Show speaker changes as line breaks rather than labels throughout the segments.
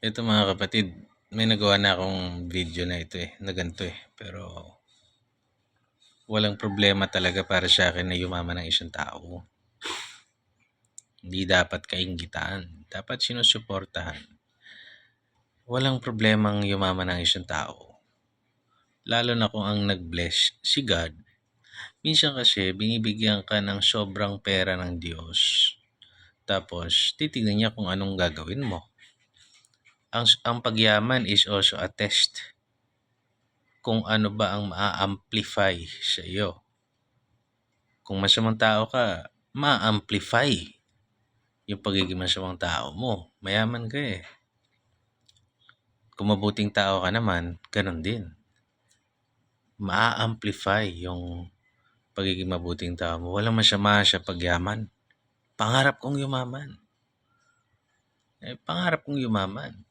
Ito mga kapatid, may nagawa na akong video na ito eh, na ganito eh. Pero walang problema talaga para sa akin na yumaman ng isang tao. Hindi dapat kainggitan. Dapat sinusuportahan. Walang problemang yumaman ng isang tao. Lalo na kung ang nag-bless si God. Minsan kasi binibigyan ka ng sobrang pera ng Diyos. Tapos titignan niya kung anong gagawin mo ang, ang pagyaman is also a test kung ano ba ang ma-amplify sa iyo. Kung masamang tao ka, ma-amplify yung pagiging masamang tao mo. Mayaman ka eh. Kung mabuting tao ka naman, ganun din. Ma-amplify yung pagiging mabuting tao mo. Walang masama sa pagyaman. Pangarap kong yumaman. Eh, pangarap kong yumaman.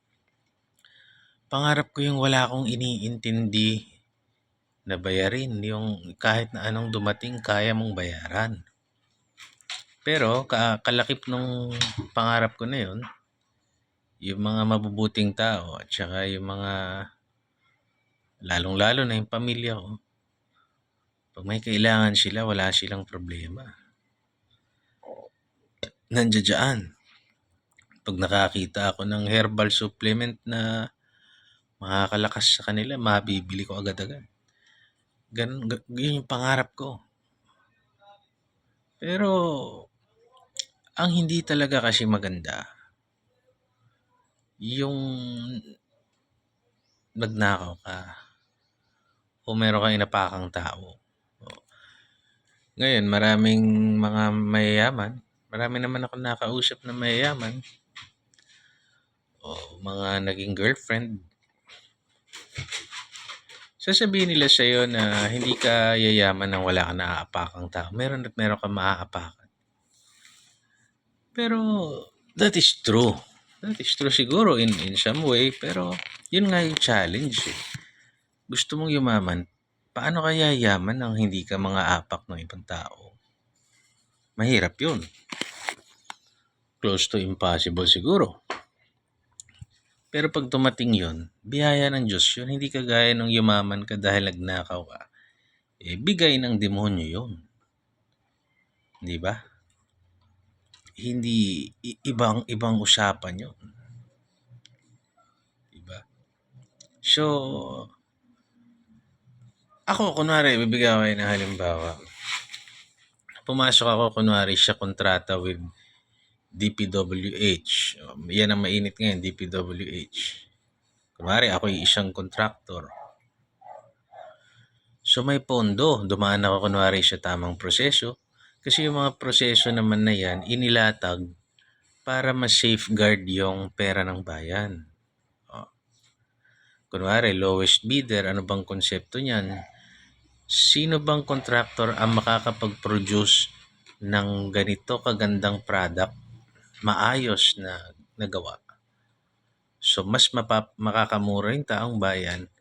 Pangarap ko yung wala akong iniintindi na bayarin. Yung kahit na anong dumating, kaya mong bayaran. Pero ka kalakip nung pangarap ko na yun, yung mga mabubuting tao at saka yung mga lalong-lalo na yung pamilya ko, pag may kailangan sila, wala silang problema. Nandiyan Pag nakakita ako ng herbal supplement na makakalakas sa kanila, mabibili ko agad-agad. Ganun, ga- yun yung pangarap ko. Pero, ang hindi talaga kasi maganda, yung nagnakaw ka o meron kang inapakang tao. Ngayon, maraming mga mayayaman, marami naman ako nakausap na mayayaman, o mga naging girlfriend, sasabihin nila sa iyo na hindi ka yayaman nang wala ka naaapakang tao. Meron at meron ka maaapakan. Pero that is true. That is true siguro in, in some way. Pero yun nga yung challenge eh. Gusto mong yumaman, paano ka yayaman nang hindi ka mga apak ng ibang tao? Mahirap yun. Close to impossible siguro. Pero pag dumating yun, biyaya ng Diyos yun. Hindi kagaya nung yumaman ka dahil nagnakaw ka. Eh, bigay ng demonyo yun. Di ba? Hindi, ibang, ibang usapan yun. Di ba? So, ako, kunwari, bibigyan ko ng halimbawa. Pumasok ako, kunwari, siya kontrata with DPWH. Um, yan ang mainit ngayon, DPWH. Kunwari, ako yung isang contractor. So may pondo, dumaan ako kunwari sa tamang proseso. Kasi yung mga proseso naman na yan, inilatag para ma-safeguard yung pera ng bayan. O. Kunwari, lowest bidder, ano bang konsepto niyan? Sino bang contractor ang makakapag-produce ng ganito kagandang product maayos na nagawa. So, mas mapap- makakamura yung taong bayan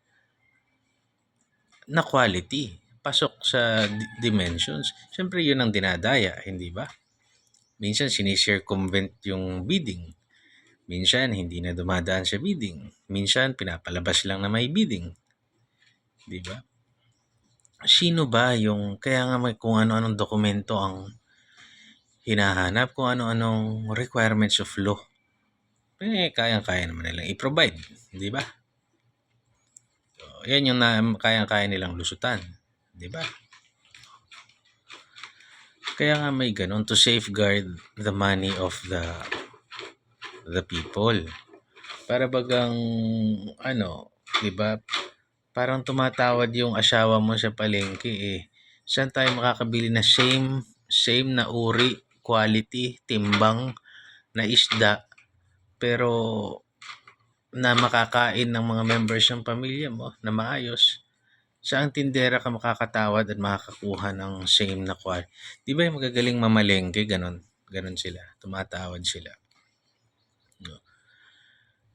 na quality. Pasok sa di- dimensions. Siyempre, yun ang dinadaya, hindi ba? Minsan, sinicircumvent yung bidding. Minsan, hindi na dumadaan sa bidding. Minsan, pinapalabas lang na may bidding. Di ba? Sino ba yung, kaya nga may kung ano-anong dokumento ang hinahanap kung ano-anong requirements of law. Eh, kayang-kaya naman nilang i-provide. Di ba? So, yan yung na, kayang-kaya nilang lusutan. Di ba? Kaya nga may ganun to safeguard the money of the the people. Para bagang ano, 'di ba? Parang tumatawad yung asawa mo sa palengke eh. Saan tayo makakabili na same same na uri, quality, timbang na isda pero na makakain ng mga members ng pamilya mo na maayos. Saan tindera ka makakatawad at makakakuha ng same na quality? Di ba yung magagaling mamalengke, ganon? Ganon sila. Tumatawad sila. No.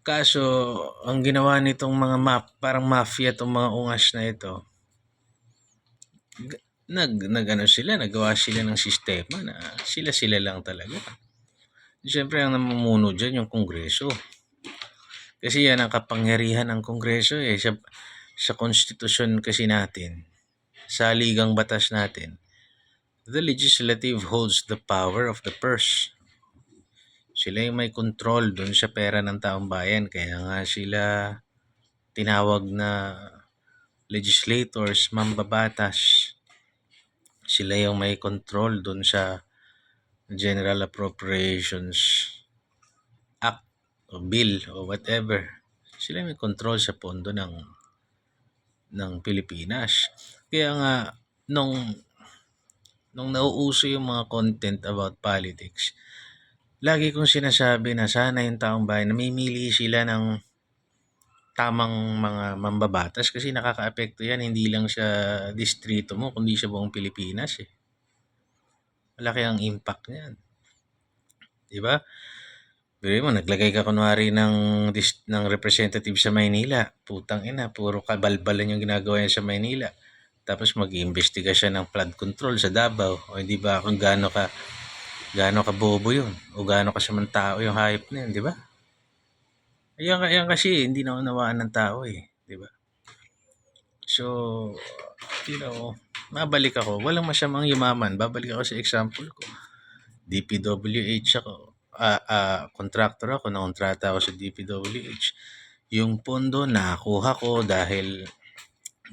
Kaso, ang ginawa nitong mga map, parang mafia itong mga ungas na ito, nag, nag ano sila, nagawa sila ng sistema na sila-sila lang talaga. Siyempre, ang namumuno dyan yung kongreso. Kasi yan ang kapangyarihan ng Kongreso eh. Sa, sa konstitusyon kasi natin, sa ligang batas natin, the legislative holds the power of the purse. Sila yung may control dun sa pera ng taong bayan. Kaya nga sila tinawag na legislators, mambabatas. Sila yung may control dun sa General Appropriations Act o bill o whatever. Sila may control sa pondo ng ng Pilipinas. Kaya nga nung nung nauuso yung mga content about politics, lagi kong sinasabi na sana yung taong bayan namimili sila ng tamang mga mambabatas kasi nakakaapekto yan hindi lang sa distrito mo kundi sa buong Pilipinas eh. Malaki ang impact niyan. 'Di ba? Biro mo, naglagay ka kunwari ng, ng representative sa Maynila. Putang ina, puro kabalbalan yung ginagawa niya sa Maynila. Tapos mag-iimbestiga siya ng flood control sa Davao. O hindi ba kung gaano ka gaano ka bobo yun? O gaano ka samang tao yung hype na yun, di ba? Ayan, ayan kasi, hindi na unawaan ng tao eh. Di ba? So, you know, mabalik ako. Walang masamang yumaman. Babalik ako sa example ko. DPWH ako. Ah, ah, contractor ako, nakontrata ako sa DPWH. Yung pondo nakuha ko dahil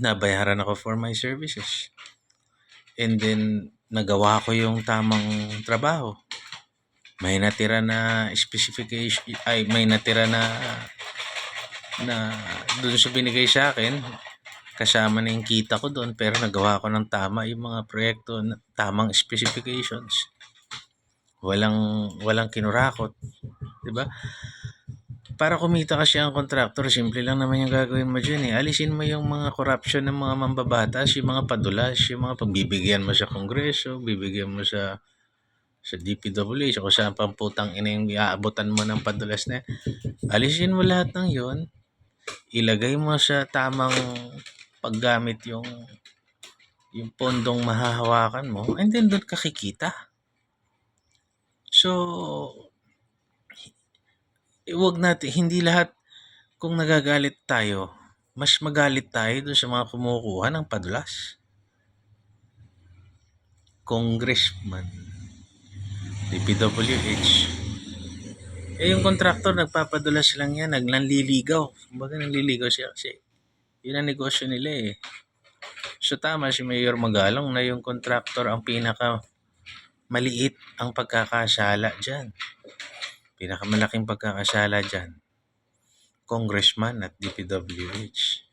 nabayaran ako for my services. And then, nagawa ko yung tamang trabaho. May natira na specification, ay may natira na na doon sa binigay sa akin, kasama na yung kita ko doon, pero nagawa ko ng tama yung mga proyekto, na- tamang specifications. Walang walang kinurakot, 'di ba? Para kumita kasi ang contractor, simple lang naman yung gagawin mo dyan eh. Alisin mo yung mga corruption ng mga mambabatas, yung mga padulas, yung mga pagbibigyan mo sa kongreso, bibigyan mo sa sa DPWH o saan pang putang ina yung iaabutan mo ng padulas na. Alisin mo lahat ng yon ilagay mo sa tamang paggamit yung yung pondong mahahawakan mo and then doon ka kikita. So, wag natin, hindi lahat, kung nagagalit tayo, mas magalit tayo dun sa mga kumukuha ng padulas. Congressman, DPWH. Eh, yung contractor, nagpapadulas lang yan, naglanliligaw. Kumbaga, nanliligaw siya kasi yun ang negosyo nila eh. So, tama si Mayor Magalong na yung contractor ang pinaka maliit ang pagkakasala dyan. Pinakamalaking pagkakasala dyan. Congressman at DPWH.